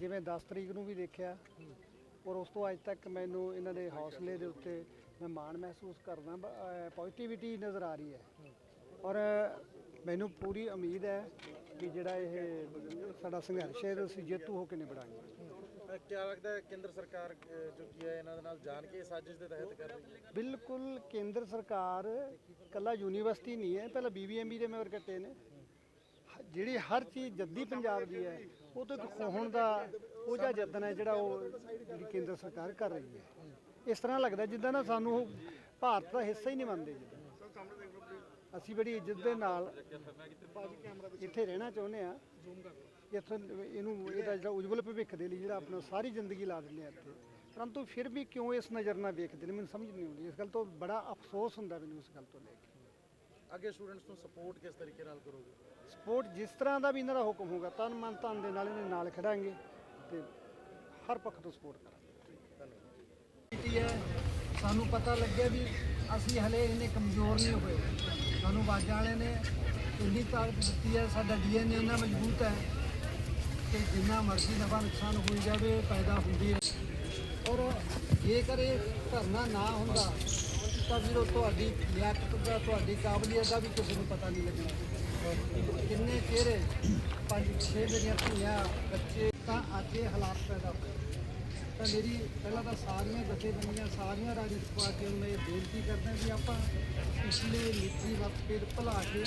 ਜਿਵੇਂ 10 ਤਰੀਕ ਨੂੰ ਵੀ ਦੇਖਿਆ ਔਰ ਉਸ ਤੋਂ ਅੱਜ ਤੱਕ ਮੈਨੂੰ ਇਹਨਾਂ ਦੇ ਹੌਸਲੇ ਦੇ ਉੱਤੇ ਮੈਂ ਮਾਣ ਮਹਿਸੂਸ ਕਰਦਾ ਪੋਜ਼ਿਟਿਵਿਟੀ ਨਜ਼ਰ ਆ ਰਹੀ ਹੈ। ਔਰ ਮੈਨੂੰ ਪੂਰੀ ਉਮੀਦ ਹੈ ਕਿ ਜਿਹੜਾ ਇਹ ਸਾਡਾ ਸੰਘਰਸ਼ ਹੈ ਅਸੀਂ ਜੇਤੂ ਹੋ ਕੇ ਨਿਬੜਾਂਗੇ ਕੀ ਲੱਗਦਾ ਹੈ ਕੇਂਦਰ ਸਰਕਾਰ ਜੋ ਕੀ ਹੈ ਇਹਨਾਂ ਦੇ ਨਾਲ ਜਾਣ ਕੇ ਸਾਜ਼ਿਸ਼ ਦੇ ਤਹਿਤ ਕਰ ਰਹੀ ਹੈ? ਬਿਲਕੁਲ ਕੇਂਦਰ ਸਰਕਾਰ ਕੱਲਾ ਯੂਨੀਵਰਸਿਟੀ ਨਹੀਂ ਹੈ ਪਹਿਲਾਂ ਬੀਬੀਐਮਬੀ ਦੇ ਮੈਂਬਰ ਕੱਟੇ ਨੇ। ਜਿਹੜੀ ਹਰ ਚੀਜ਼ ਜੱਦੀ ਪੰਜਾਬ ਦੀ ਹੈ, ਉਹ ਤੋਂ ਇੱਕ ਖੋਹਣ ਦਾ ਉਹ ਜਿਹਾ ਯਤਨ ਹੈ ਜਿਹੜਾ ਉਹ ਜਿਹੜੀ ਕੇਂਦਰ ਸਰਕਾਰ ਕਰ ਰਹੀ ਹੈ। ਇਸ ਤਰ੍ਹਾਂ ਲੱਗਦਾ ਜਿੱਦਾਂ ਨਾ ਸਾਨੂੰ ਉਹ ਭਾਰਤ ਦਾ ਹਿੱਸਾ ਹੀ ਨਹੀਂ ਮੰਨਦੇ ਜਿੱਦਾਂ। ਅਸੀਂ ਬੜੀ ਇੱਜ਼ਤ ਦੇ ਨਾਲ ਇੱਥੇ ਰਹਿਣਾ ਚਾਹੁੰਦੇ ਆ ਇੱਥੇ ਇਹਨੂੰ ਇਹਦਾ ਜਿਹੜਾ ਉਜਵਲ ਭਵਿੱਖ ਦੇ ਲਈ ਜਿਹੜਾ ਆਪਣਾ ਸਾਰੀ ਜ਼ਿੰਦਗੀ ਲਾ ਦਿੰਦੇ ਆ ਇੱਥੇ। ਪਰੰਤੂ ਫਿਰ ਵੀ ਕਿਉਂ ਇਸ ਨਜ਼ਰ ਨਾਲ ਵੇਖਦੇ ਨੇ, ਮੈਨੂੰ ਸਮਝ ਨਹੀਂ ਆਉਂਦੀ। ਇਸ ਗੱਲ ਤੋਂ ਬੜਾ ਅਫਸੋਸ ਹੁੰਦਾ ਮੈਨੂੰ ਇਸ ਗੱਲ ਤੋਂ ਲੈ ਕੇ। ਅੱਗੇ ਸਟੂਡੈਂਟਸ ਨੂੰ ਸਪੋਰਟ ਕਿਸ ਤਰੀਕੇ ਨਾਲ ਕਰੋਗੇ? ਸਪੋਰਟ ਜਿਸ ਤਰ੍ਹਾਂ ਦਾ ਵੀ ਇਹਨਾਂ ਦਾ ਹੁਕਮ ਹੋਗਾ ਤਨ ਮਨ ਧਨ ਦੇ ਨਾਲ ਇਹਦੇ ਨਾਲ ਖੜਾਂਗੇ ਤੇ ਹਰ ਪੱਖ ਤੋਂ ਸਪੋਰਟ ਕਰਾਂਗੇ। ਕੀਤੀ ਹੈ ਸਾਨੂੰ ਪਤਾ ਲੱਗਿਆ ਵੀ ਅਸੀਂ ਹਲੇ ਇੰਨੇ ਕਮਜ਼ੋਰ ਨਹੀਂ ਹੋਏ। ਸਾਨੂੰ ਬਾਜਾਂ ਵਾਲੇ ਨੇ ਇੰਨੀ ਤਾਕਤ ਦਿੱਤੀ ਹੈ ਸਾਡਾ ਡੀਐਨਏ ਇੰਨਾ ਮਜ਼ਬੂਤ ਹੈ ਕਿ ਜਿੰਨਾ ਮਰਜ਼ੀ ਨਫਾ ਨੁਕਸਾਨ ਹੋਈ ਜਾਵੇ ਪੈਦਾ ਹੁੰਦੀ ਹੈ ਔਰ ਜੇਕਰ ਇਹ ਧਰਨਾ ਨਾ ਹੁੰਦਾ ਤਾਂ ਫਿਰ ਉਹ ਤੁਹਾਡੀ ਲਿਆਕਤ ਦਾ, ਤੁਹਾਡੀ ਕਾਬਲੀਅਤ ਦਾ ਵੀ ਕਿਸੇ ਨੂੰ ਪਤਾ ਨਹੀਂ ਲੱਗਣਾ। ਕਿੰਨੇ ਚਿਹਰੇ, ਪੰਜ ਛੇ ਮੇਰੀਆਂ ਧੀਆਂ, ਬੱਚੇ, ਤਾਂ ਅੱਜ ਇਹ ਹਾਲਾਤ ਪੈਦਾ ਹੋਏ। ਤਾਂ ਮੇਰੀ ਪਹਿਲਾਂ ਤਾਂ ਸਾਰੀਆਂ ਜਥੇਬੰਦੀਆਂ, ਸਾਰੀਆਂ ਰਾਜਨੀਤਿਕ ਪਾਰਟੀਆਂ ਨੂੰ ਮੈਂ ਇਹ ਬੇਨਤੀ ਕਰਦਾ ਵੀ ਆਪਾਂ ਪਿਛਲੇ ਨੀਤੀ ਮਤਭੇਦ ਭੁਲਾ ਕੇ